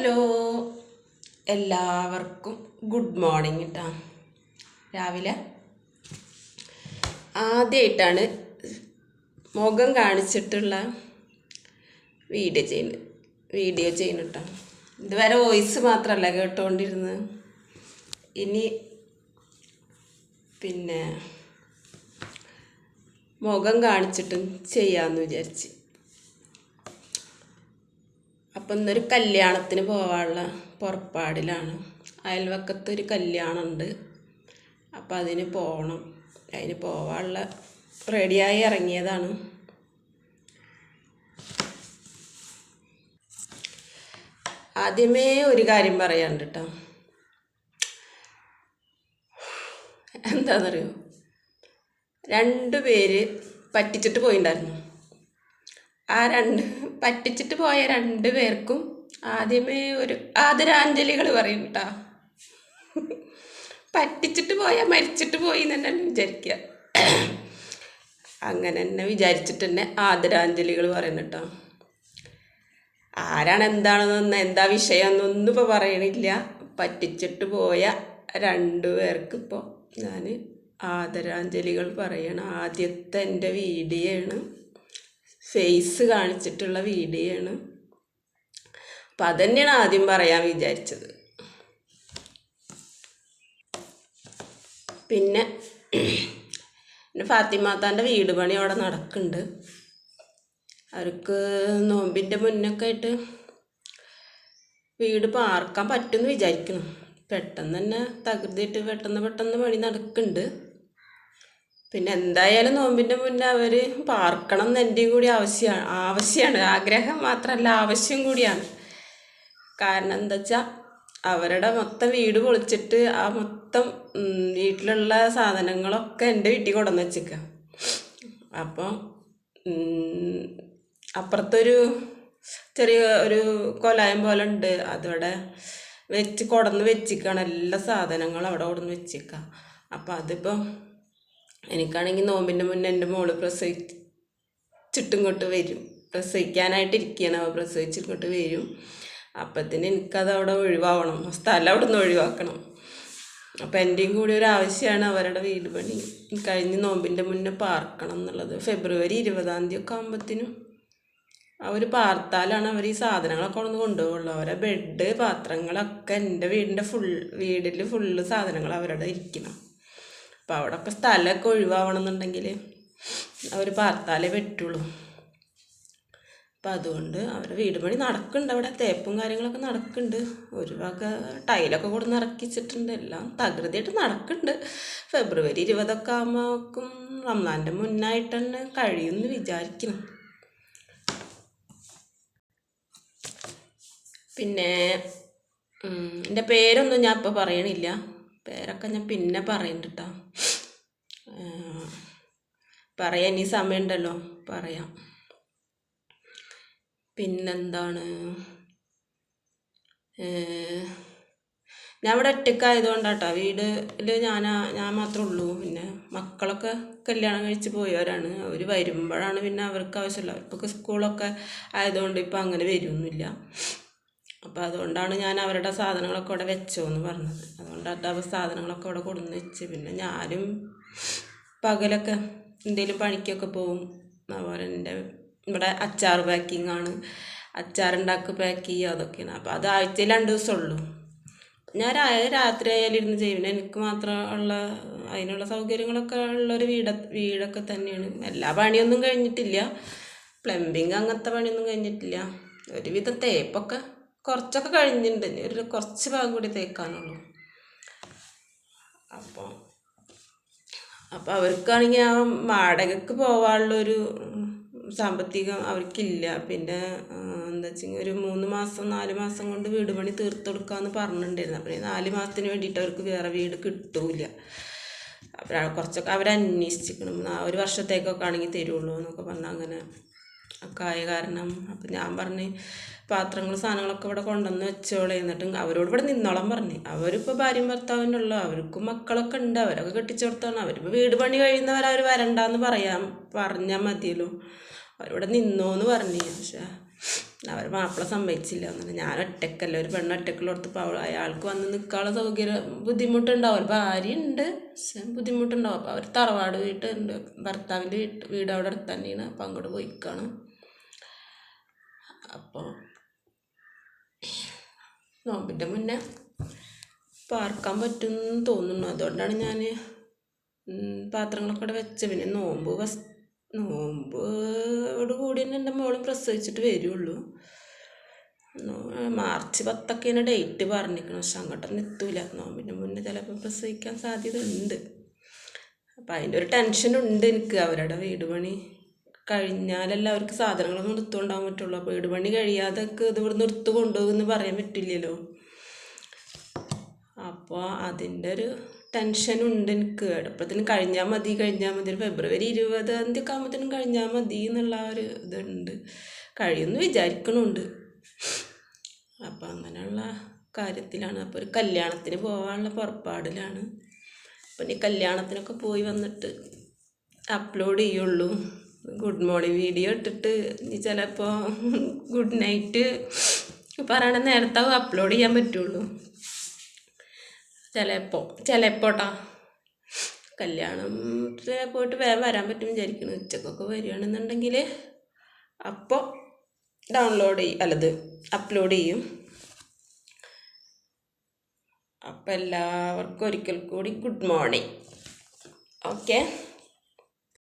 Hello. എല്ലാവർക്കും good morning കേട്ടോ രാവിലെ ആദ്യമായിട്ടാണ് മുഖം കാണിച്ചിട്ടുള്ള വീഡിയോ ചെയ്യുന്നത്. വീഡിയോ ചെയ്യുന്നു കേട്ടോ ഇതുവരെ വോയിസ് മാത്രമല്ല കേട്ടുകൊണ്ടിരുന്നത് ഇനി പിന്നെ മുഖം കാണിച്ചിട്ടും ചെയ്യാമെന്ന് വിചാരിച്ച്. അപ്പം ഇന്നൊരു കല്യാണത്തിന് പോകാനുള്ള പുറപ്പാടിലാണ്. അയൽവക്കത്ത് ഒരു കല്യാണമുണ്ട് അപ്പം അതിന് പോകണം അതിന് പോകാനുള്ള റെഡിയായി ഇറങ്ങിയതാണ്. ആദ്യമേ ഒരു കാര്യം പറയാണ്ട് കേട്ടോ എന്താണെന്നറിയോ രണ്ട് പേര് പറ്റിച്ചിട്ട് പോയിണ്ടായിരുന്നു. ആ രണ്ട് പറ്റിച്ചിട്ട് പോയ രണ്ട് പേർക്കും ആദ്യമേ ഒരു ആദരാഞ്ജലികൾ പറയും കേട്ടോ പറ്റിച്ചിട്ട് പോയാൽ മരിച്ചിട്ട് പോയി എന്ന് തന്നെ വിചാരിക്കുക. അങ്ങനെ തന്നെ വിചാരിച്ചിട്ട് തന്നെ ആദരാഞ്ജലികൾ പറയുന്നു കേട്ടോ ആരാണ് എന്താണെന്നൊന്നും എന്താ വിഷയം എന്നൊന്നും ഇപ്പോൾ പറയണില്ല. പറ്റിച്ചിട്ട് പോയ രണ്ടു പേർക്ക് ഇപ്പോൾ ഞാൻ ആദരാഞ്ജലികൾ പറയണം. ആദ്യത്തെ എന്റെ വീഡിയോ ആണ് ഫേസ് കാണിച്ചിട്ടുള്ള വീഡിയോ ആണ് അപ്പം അതന്നെയാണ് ആദ്യം പറയാൻ വിചാരിച്ചത്. പിന്നെ പിന്നെ ഫാത്തിമാത്താന്റെ വീട് പണി അവിടെ നടക്കുന്നുണ്ട്. അവർക്ക് നോമ്പിന്റെ മുന്നൊക്കെ ആയിട്ട് വീട് പാർക്കാൻ പറ്റുമെന്ന് വിചാരിക്കണം പെട്ടെന്ന് തന്നെ തകൃതിയിട്ട് പെട്ടെന്ന് പെട്ടെന്ന് പണി നടക്കുന്നുണ്ട്. പിന്നെ എന്തായാലും നോമ്പിന്റെ മുന്നേ അവർ പാർക്കണം എന്ന് എന്റെയും കൂടി ആവശ്യമാണ് ആവശ്യമാണ് ആഗ്രഹം മാത്രമല്ല ആവശ്യം കൂടിയാണ്. കാരണം എന്താ വെച്ചാൽ അവരുടെ മൊത്തം വീട് പൊളിച്ചിട്ട് ആ മൊത്തം വീട്ടിലുള്ള സാധനങ്ങളൊക്കെ എന്റെ വീട്ടിൽ കൊണ്ടുവന്ന് വെച്ചേക്കുക അപ്പോൾ അപ്പുറത്തൊരു ചെറിയ ഒരു കൊലായം പോലെ ഉണ്ട്. അതവിടെ വെച്ച് കൊടന്ന് വെച്ചിക്കാണ്. എല്ലാ സാധനങ്ങളും അവിടെ കൊടന്ന് വെച്ചേക്കുക അപ്പോൾ അതിപ്പോൾ എനിക്കാണെങ്കിൽ നോമ്പിന്റെ മുന്നേ എന്റെ മോൾ പ്രസവിച്ചിട്ടിങ്ങോട്ട് വരും. പ്രസവിക്കാനായിട്ട് ഇരിക്കുകയാണ് അവൾ പ്രസവിച്ചിങ്ങോട്ട് വരും. അപ്പത്തിന് എനിക്കത് അവിടെ ഒഴിവാവണം. സ്ഥലം അവിടെ നിന്ന് ഒഴിവാക്കണം. അപ്പം എന്റെയും കൂടി ഒരു ആവശ്യമാണ് അവരുടെ വീട് പണി. കഴിഞ്ഞ് നോമ്പിന്റെ മുന്നേ പാർക്കണം എന്നുള്ളത്. ഫെബ്രുവരി ഇരുപതാം തീയതി ഒക്കെ ആകുമ്പോഴത്തേനും അവർ പാർത്താലാണ് അവർ ഈ സാധനങ്ങളൊക്കെ കൊണ്ടു കൊണ്ടുപോകുള്ളൂ അവരെ ബെഡ് പാത്രങ്ങളൊക്കെ എന്റെ വീടിന്റെ ഫുൾ വീടിൽ ഫുള്ള് സാധനങ്ങൾ അവരുടെ ഇരിക്കണം. അപ്പോൾ അവിടെയൊക്കെ സ്ഥലമൊക്കെ ഒഴിവാവണം എന്നുണ്ടെങ്കിൽ അവർ പാർത്താലേ പറ്റുള്ളൂ. അപ്പം അതുകൊണ്ട് അവരുടെ വീട് പണി നടക്കുന്നുണ്ട്. അവിടെ തേപ്പും കാര്യങ്ങളൊക്കെ നടക്കുന്നുണ്ട്. ഒരു വക ടൈലൊക്കെ കൊടുന്ന് ഇറക്കിച്ചിട്ടുണ്ട്. എല്ലാം തകൃതിയായിട്ട് നടക്കുന്നുണ്ട്. ഫെബ്രുവരി ഇരുപതൊക്കെ ആകുമ്പോഴേക്കും റംസാന്റെ മുന്നായിട്ട് തന്നെ കഴിയുമെന്ന് വിചാരിക്കണം പിന്നെ എന്റെ പേരൊന്നും ഞാൻ ഇപ്പോൾ പറയണില്ല. പേരൊക്കെ ഞാൻ പിന്നെ പറയുന്നുണ്ട് കേട്ടോ പറയാൻ ഇനി സമയമുണ്ടല്ലോ പറയാം. പിന്നെന്താണ്? ഞാൻ ഇവിടെ ഒറ്റക്കായതുകൊണ്ടാട്ടോ വീടിൽ ഞാൻ ഞാൻ മാത്രമേ ഉള്ളൂ. പിന്നെ മക്കളൊക്കെ കല്യാണം കഴിച്ച് പോയവരാണ്. അവർ വരുമ്പോഴാണ് പിന്നെ അവർക്ക് ആവശ്യമില്ല അവർക്കൊക്കെ സ്കൂളൊക്കെ ആയതുകൊണ്ട് ഇപ്പം അങ്ങനെ വരുമൊന്നുമില്ല അപ്പോൾ അതുകൊണ്ടാണ് ഞാൻ അവരുടെ സാധനങ്ങളൊക്കെ അവിടെ വെച്ചോ എന്ന് പറഞ്ഞത് അതുകൊണ്ടാണ് അവർ സാധനങ്ങളൊക്കെ അവിടെ കൊടുന്ന് വെച്ച്. പിന്നെ ഞാനും പകലൊക്കെ എന്തെങ്കിലും പണിക്കൊക്കെ പോവും. അതുപോലെ എന്റെ ഇവിടെ അച്ചാർ പാക്കിംഗ് ആണ്. അച്ചാറുണ്ടാക്കി പാക്ക് ചെയ്യുക അതൊക്കെയാണ്. അപ്പോൾ അത് ആഴ്ചയിൽ രണ്ട് ദിവസമുള്ളൂ ഞാൻ രാത്രി ആയാലും ഇരുന്ന് ചെയ്യും. എനിക്ക് മാത്രം ഉള്ള അതിനുള്ള സൗകര്യങ്ങളൊക്കെ ഉള്ളൊരു വീട വീടൊക്കെ തന്നെയാണ്. എല്ലാ പണിയൊന്നും കഴിഞ്ഞിട്ടില്ല. പ്ലംബിങ് അങ്ങനത്തെ പണിയൊന്നും കഴിഞ്ഞിട്ടില്ല. ഒരുവിധം തേപ്പൊക്കെ കുറച്ചൊക്കെ കഴിഞ്ഞിട്ടുണ്ട്. ഒരു കുറച്ച് ഭാഗം കൂടി തേക്കാനുള്ളൂ. അപ്പോൾ അപ്പോൾ അവർക്കാണെങ്കിൽ ആ വാടകയ്ക്ക് പോകാനുള്ളൊരു സാമ്പത്തികം അവർക്കില്ല. പിന്നെ എന്താ വെച്ചാൽ ഒരു മൂന്ന് മാസം നാല് മാസം കൊണ്ട് വീട് പണി തീർത്ത് കൊടുക്കാമെന്ന് പറഞ്ഞിട്ടുണ്ടായിരുന്നു. അപ്പം നാല് മാസത്തിന് വേണ്ടിയിട്ട് അവർക്ക് വേറെ വീട് കിട്ടൂല അപ്പോൾ കുറച്ചൊക്കെ അവരന്വേഷിച്ചിരിക്കണം. ആ ഒരു വർഷത്തേക്കൊക്കെ ആണെങ്കിൽ തരുള്ളൂ എന്നൊക്കെ പറഞ്ഞാൽ അങ്ങനെ ഒക്കെ ആയ കാരണം. അപ്പം ഞാൻ പറഞ്ഞ് പാത്രങ്ങൾ സാധനങ്ങളൊക്കെ ഇവിടെ കൊണ്ടുവന്ന് വെച്ചോളെ എന്നിട്ട് അവരോട് ഇവിടെ നിന്നോളം പറഞ്ഞു. അവരിപ്പോൾ ഭാര്യയും ഭർത്താവിന്റെ ഉള്ളു അവർക്കും മക്കളൊക്കെ ഉണ്ട്. അവരൊക്കെ കെട്ടിച്ചു കൊടുത്താണ് അവരിപ്പോൾ വീട് പണി കഴിയുന്നവർ അവർ വരണ്ടെന്ന് പറയാൻ പറഞ്ഞാൽ മതിയല്ലോ. അവരിവിടെ നിന്നോന്ന് പറഞ്ഞു. പക്ഷേ അവർ മാപ്പിള സമ്മതിച്ചില്ല. എന്നിട്ട് ഞാൻ ഒറ്റക്കല്ല. ഒരു പെണ്ണ് ഒറ്റക്കുള്ളടത്ത് ഇപ്പോൾ അവൾ അയാൾക്ക് വന്ന് നിൽക്കാനുള്ള സൗകര്യം ബുദ്ധിമുട്ടുണ്ടാവും. ഭാര്യ ഉണ്ട്. പക്ഷെ ബുദ്ധിമുട്ടുണ്ടാവും. അപ്പോൾ അവർ തറവാട് വീട്ടുണ്ട് ഭർത്താവിന്റെ വീട്ട് വീട് അവിടെ അടുത്ത് തന്നെയാണ്. അപ്പം അങ്ങോട്ട് പോയിക്കാണ്. അപ്പോൾ നോമ്പിന്റെ മുന്നേ പാർക്കാൻ പറ്റുമെന്ന് തോന്നുന്നു. അതുകൊണ്ടാണ് ഞാൻ പാത്രങ്ങളൊക്കെ അവിടെ വെച്ചത്. പിന്നെ നോമ്പ് ഫസ് നോമ്പോട് കൂടി തന്നെ എന്റെ മോളും പ്രസവിച്ചിട്ട് വരുള്ളൂ. മാർച്ച് പത്തൊക്കെയാണ് ഡേറ്റ് പറഞ്ഞിരിക്കണം. പക്ഷെ അങ്ങോട്ടൊന്നും എത്തൂല. നോമ്പിന്റെ മുന്നേ ചിലപ്പോൾ പ്രസവിക്കാൻ സാധ്യത ഉണ്ട്. അപ്പം അതിന്റെ ഒരു ടെൻഷൻ ഉണ്ട് എനിക്ക്. അവരുടെ വീട് പണി കഴിഞ്ഞാലല്ല അവർക്ക് സാധനങ്ങളൊന്നും നിർത്തുകൊണ്ടാകാൻ പറ്റുള്ളൂ. അപ്പോൾ വീട് പണി കഴിയാതെ ഇത് ഇവിടെ നിർത്ത് കൊണ്ടുപോകുമെന്ന് പറയാൻ പറ്റില്ലല്ലോ. അപ്പോൾ അതിന്റെ ഒരു ടെൻഷൻ ഉണ്ട് എനിക്ക്. എളുപ്പത്തിന് കഴിഞ്ഞാൽ മതി കഴിഞ്ഞാൽ മതി. ഫെബ്രുവരി ഇരുപതാം തീയതി ഒക്കെ ആകുമ്പോഴത്തേനും കഴിഞ്ഞാൽ മതി എന്നുള്ള ഒരു ഇതുണ്ട്. കഴിയുമെന്ന് വിചാരിക്കണുണ്ട്. അപ്പം അങ്ങനെയുള്ള കാര്യത്തിലാണ്. അപ്പോൾ ഒരു കല്യാണത്തിന് പോകാനുള്ള പുറപ്പാടിലാണ്. അപ്പം ഈ കല്യാണത്തിനൊക്കെ പോയി വന്നിട്ട് അപ്ലോഡ് ചെയ്യുള്ളൂ. ഗുഡ് മോർണിംഗ് വീഡിയോ ഇട്ടിട്ട് ചിലപ്പോൾ ഗുഡ് നൈറ്റ് പറയണ നേരത്തെ അപ്ലോഡ് ചെയ്യാൻ പറ്റുള്ളൂ. ചിലപ്പോൾ ചിലപ്പോട്ടാ കല്യാണം പോയിട്ട് വേഗം വരാൻ പറ്റും വിചാരിക്കുന്നു. ഉച്ചക്കൊക്കെ വരികയാണെന്നുണ്ടെങ്കിൽ അപ്പോൾ ഡൗൺലോഡ് ചെയ്യും അല്ലത് അപ്ലോഡ് ചെയ്യും. അപ്പം എല്ലാവർക്കും ഒരിക്കൽ കൂടി ഗുഡ് മോർണിംഗ് ഓക്കെ